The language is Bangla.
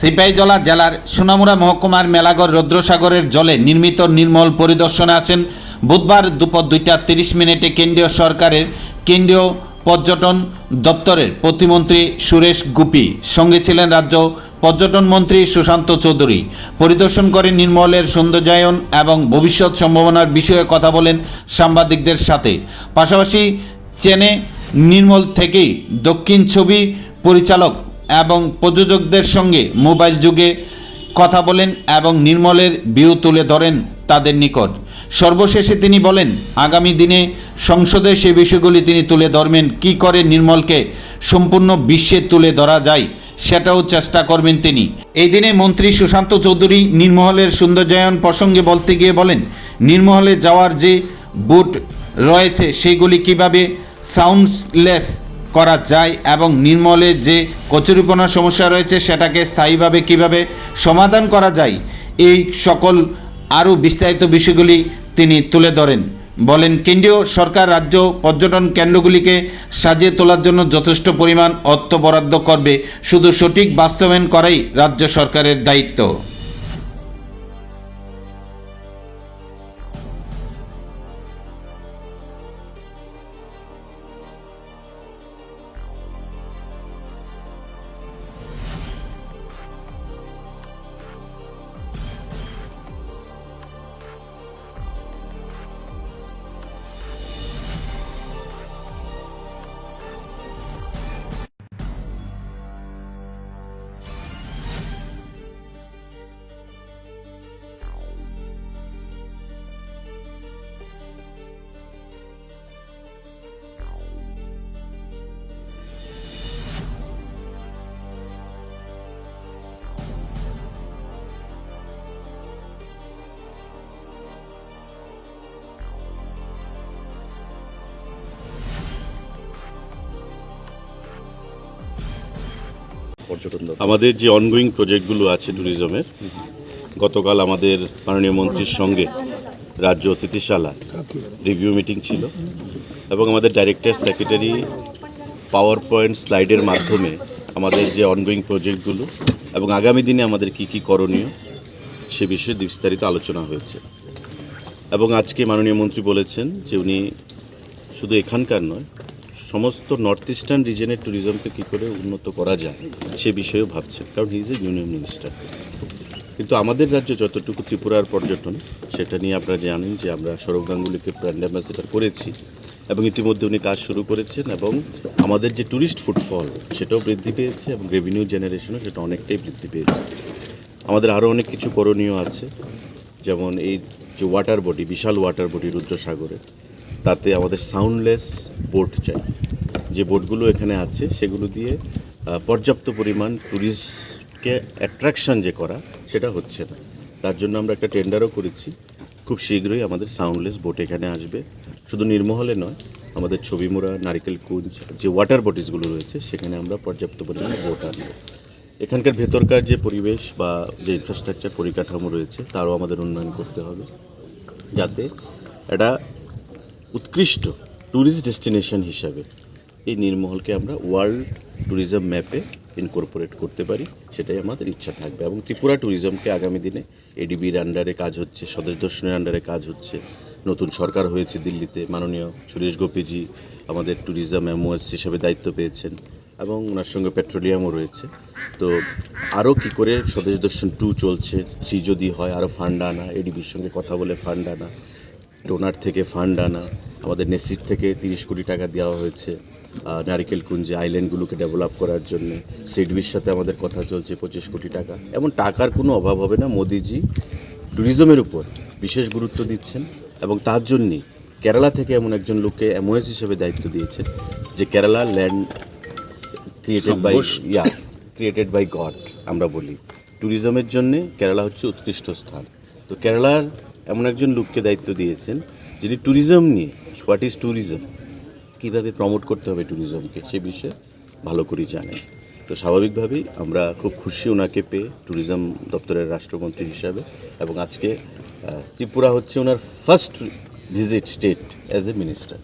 সিপাহীজলা জেলার সোনামুড়া মহকুমার মেলাগড় রুদ্রসাগরের জলে নির্মিত নির্মল পরিদর্শনে আছেন বুধবার দুপুর দুইটা তিরিশ মিনিটে কেন্দ্রীয় সরকারের কেন্দ্রীয় পর্যটন দপ্তরের প্রতিমন্ত্রী সুরেশ গুপি, সঙ্গে ছিলেন রাজ্য পর্যটন মন্ত্রী সুশান্ত চৌধুরী। পরিদর্শন করে নির্মলের সৌন্দর্যায়ন এবং ভবিষ্যৎ সম্ভাবনার বিষয়ে কথা বলেন সাংবাদিকদের সাথে। পাশাপাশি চেনে নির্মল থেকেই দক্ষিণ ছবি পরিচালক এবং প্রযোজকদের সঙ্গে মোবাইল যুগে কথা বলেন এবং নির্মলের ভিউ তুলে ধরেন তাদের নিকট। সর্বশেষে তিনি বলেন, আগামী দিনে সংসদে সে বিষয়গুলি তিনি তুলে ধরবেন। কি করে নির্মলকে সম্পূর্ণ বিশ্বে তুলে ধরা যায় সেটাও চেষ্টা করবেন তিনি। এই দিনে মন্ত্রী সুশান্ত চৌধুরী নির্মহলের সৌন্দর্যায়ন প্রসঙ্গে বলতে গিয়ে বলেন নির্মহলে যাওয়ার যে বুট রয়েছে, সেগুলি কীভাবে সাউন্ডলেস করা যায় এবং নির্মলে যে কচুরিপনার সমস্যা রয়েছে সেটাকে স্থায়ীভাবে কীভাবে সমাধান করা যায়, এই সকল আরও বিস্তারিত বিষয়গুলি তিনি তুলে ধরেন। বলেন, কেন্দ্রীয় সরকার রাজ্য পর্যটন কেন্দ্রগুলিকে সাজিয়ে তোলার জন্য যথেষ্ট পরিমাণ অর্থ বরাদ্দ করবে, শুধু সঠিক বাস্তবায়ন করাই রাজ্য সরকারের দায়িত্ব। পর্যটন আমাদের যে অনগোয়িং প্রজেক্টগুলো আছে ট্যুরিজমের গতকাল আমাদের মাননীয় মন্ত্রীর সঙ্গে রাজ্য অতিথিশালা রিভিউ মিটিং ছিল এবং আমাদের ডাইরেক্টর সেক্রেটারি পাওয়ার পয়েন্ট স্লাইডের মাধ্যমে আমাদের যে অনগোয়িং প্রজেক্টগুলো এবং আগামী দিনে আমাদের কি কি করণীয় সে বিষয়ে বিস্তারিত আলোচনা হয়েছে। এবং আজকে মাননীয় মন্ত্রী বলেছেন যে উনি শুধু এখানকার নয় সমস্ত নর্থ ইস্টার্ন রিজনের ট্যুরিজমকে কী করে উন্নত করা যায়, সে বিষয়েও ভাবছেন, কারণ ইজ এ ইউনিয়ন মিনিস্টার কিন্তু আমাদের রাজ্য যতটুকু ত্রিপুরার পর্যটন, সেটা নিয়ে আপনারা জানেন যে আমরা সৌরভ গাঙ্গুলিকে ব্র্যান্ড অ্যাম্বাসেডার করেছি এবং ইতিমধ্যে উনি কাজ শুরু করেছেন এবং আমাদের যে ট্যুরিস্ট ফুটফল সেটাও বৃদ্ধি পেয়েছে এবং রেভিনিউ জেনারেশনও সেটা অনেকটাই বৃদ্ধি পেয়েছে। আমাদের আরও অনেক কিছু করণীয় আছে, যেমন এই যে ওয়াটার বডি বিশাল ওয়াটার বডি রুদ্রসাগরে। তাতে আমাদের সাউন্ডলেস বোট চাই। যে বোটগুলো এখানে আছে, সেগুলো দিয়ে পর্যাপ্ত পরিমাণ ট্যুরিস্টকে অ্যাট্রাকশন যে করা, সেটা হচ্ছে না। তার জন্য আমরা একটা টেন্ডারও করেছি। খুব শীঘ্রই আমাদের সাউন্ডলেস বোট এখানে আসবে। শুধু নির্মহলে নয়, আমাদের ছবিমুড়া নারিকেল কুঞ্জ, যে ওয়াটার বডিজগুলো রয়েছে, সেখানে আমরা পর্যাপ্ত পরিমাণে বোট আনব। এখানকার ভেতরকার যে পরিবেশ বা যে ইনফ্রাস্ট্রাকচার পরিকাঠামো রয়েছে, তারও আমাদের উন্নয়ন করতে হবে। যাতে একটা উৎকৃষ্ট ট্যুরিস্ট ডেস্টিনেশন হিসাবে। এই নির্মহলকে আমরা ওয়ার্ল্ড ট্যুরিজম ম্যাপে ইনকর্পোরেট করতে পারি, সেটাই আমাদের ইচ্ছা থাকবে। এবং ত্রিপুরা ট্যুরিজমকে আগামী দিনে এডিবির আন্ডারে কাজ হচ্ছে, স্বদেশ দর্শনের আন্ডারে কাজ হচ্ছে। নতুন সরকার হয়েছে দিল্লিতে, মাননীয় সুরেশ গোপীজি আমাদের ট্যুরিজম এমওএস হিসেবে দায়িত্ব পেয়েছেন, এবং ওনার সঙ্গে পেট্রোলিয়ামও রয়েছে। তো আরও কী করে স্বদেশ দর্শন টু চলছে থ্রি যদি হয় আরও ফান্ড আনা এডিবির সঙ্গে কথা বলে ফান্ড আনা ডোনার থেকে ফান্ড আনা আমাদের নেসিট থেকে তিরিশ কোটি টাকা দেওয়া হয়েছে নারিকেল কুঞ্জে আইল্যান্ডগুলোকে ডেভেলপ করার জন্য। সিডবির সাথে আমাদের কথা চলছে পঁচিশ কোটি টাকা। এমন টাকার কোনো অভাব হবে না মোদিজি। ট্যুরিজমের উপর বিশেষ গুরুত্ব দিচ্ছেন এবং তার জন্যই কেরালা থেকে এমন একজন লোককে এমওএস হিসেবে দায়িত্ব দিয়েছেন যে Kerala land created by yeah created by God আমরা বলি। ট্যুরিজমের জন্যে কেরালা হচ্ছে উৎকৃষ্ট স্থান। তো কেরালার এমন একজন লোককে দায়িত্ব দিয়েছেন যিনি ট্যুরিজম নিয়ে হোয়াট ইজ ট্যুরিজম কীভাবে প্রমোট করতে হবে ট্যুরিজমকে সে বিষয়ে ভালো করেই জানেন তো স্বাভাবিকভাবেই আমরা খুব খুশি ওনাকে পেয়ে ট্যুরিজম দপ্তরের রাষ্ট্রমন্ত্রী হিসাবে এবং আজকে ত্রিপুরা হচ্ছে ওনার first visit state as a minister